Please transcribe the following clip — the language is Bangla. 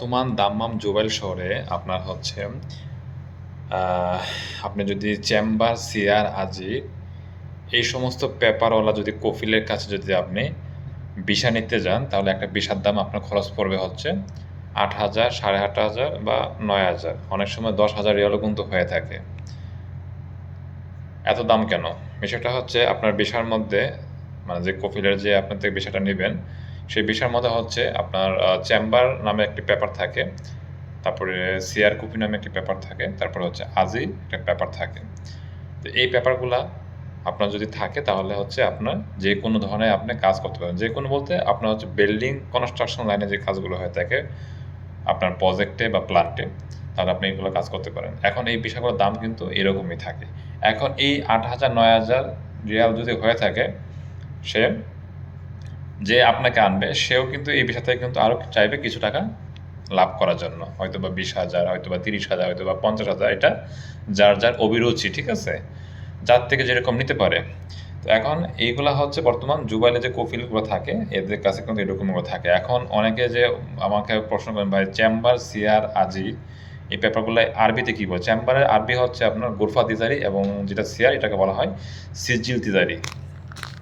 বর্তমান দাম্মাম জুবাইল শহরে আপনার হচ্ছে আপনি যদি চেম্বার, সিআর আজি এই সমস্ত পেপারওয়ালা যদি কফিলের কাছে যদি আপনি ভিসা নিতে যান, তাহলে একটা ভিসার দাম আপনার খরচ পড়বে হচ্ছে আট হাজার, সাড়ে আট হাজার বা নয় হাজার। অনেক সময় দশ হাজার রিয়ালও কিন্তু হয়ে থাকে। এত দাম কেন? বিষয়টা হচ্ছে আপনার ভিসার মধ্যে মানে যে কফিলের যে আপনার থেকে ভিসাটা নেবেন সেই ভিসার মধ্যে হচ্ছে আপনার চেম্বার নামে একটি পেপার থাকে, তারপরে সিআর কপি নামে একটি পেপার থাকে, তারপরে হচ্ছে আজি একটা পেপার থাকে। তো এই পেপারগুলা আপনার যদি থাকে তাহলে হচ্ছে আপনার যে কোনো ধরনের আপনি কাজ করতে পারেন। যে কোনো বলতে আপনার হচ্ছে বিল্ডিং কনস্ট্রাকশন লাইনে যে কাজগুলো হয়ে থাকে, আপনার প্রজেক্টে বা প্ল্যান্টে তাহলে আপনি এইগুলো কাজ করতে পারেন। এখন এই বিষয়গুলোর দাম কিন্তু এরকমই থাকে। এখন এই আট হাজার, নয় হাজার রিয়াল যদি হয়ে থাকে, সে যে আপনাকে আনবে, সেও কিন্তু এই বিষয় থেকে কিন্তু আরও চাইবে কিছু টাকা লাভ করার জন্য। হয়তো বা বিশ হাজার হয়তো বা তিরিশ হাজার হয়তো বা পঞ্চাশ হাজার, এটা যার যার অভিরুচি, ঠিক আছে? যার থেকে যেরকম নিতে পারে। তো এখন এইগুলা হচ্ছে বর্তমান জুবাইলে যে কফিলগুলো থাকে, এদের কাছে কিন্তু এরকমগুলো থাকে। এখন অনেকে যে আমাকে প্রশ্ন করেন, ভাই, চেম্বার সিআর আজি, এই পেপারগুলো আরবিতে কী বলে? চেম্বারের আরবি হচ্ছে আপনার গোরফা তিজারি এবং যেটা সিআর এটাকে বলা হয় সিজিল তিজারি।